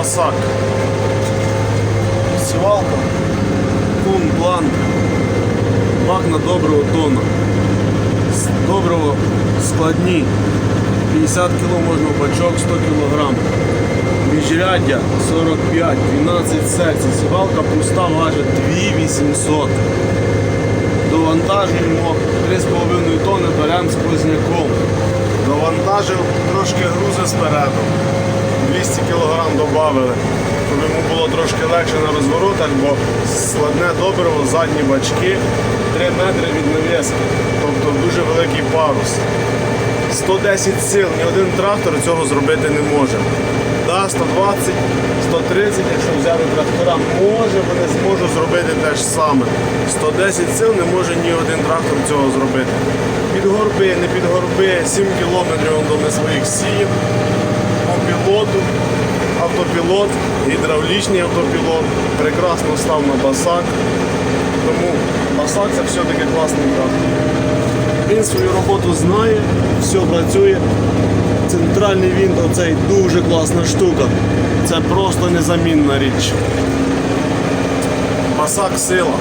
Басак. Сівалка. Кун, план. Бак доброго тона. С- Доброго складні. 50 кг можна бачок, 100 кг. Міжряддя 45, 12 секцій. Сівалка пуста важить 2800. Довантажуємо 3,5 тонни беремо з позняком. Довантажив трошки грузи спереду. 200 кг додали, щоб йому було трошки легше на розворотах, бо складне добриво, задні бачки 3 метри від навіски. Тобто дуже великий парус. 110 сил, ні один трактор цього зробити не може. Да, 120, 130, якщо взяти трактора, може, вони зможуть зробити те ж саме. 110 сил не може ні один трактор цього зробити. Під горби, не під горби, 7 кілометрів до своїх сіїв. Пілоту, автопілот, гідравлічний автопілот, прекрасно став на басак. Тому басак це все-таки класний трактор. Він свою роботу знає, все працює. Центральний вінт оцей дуже класна штука. Це просто незамінна річ. Басак сила.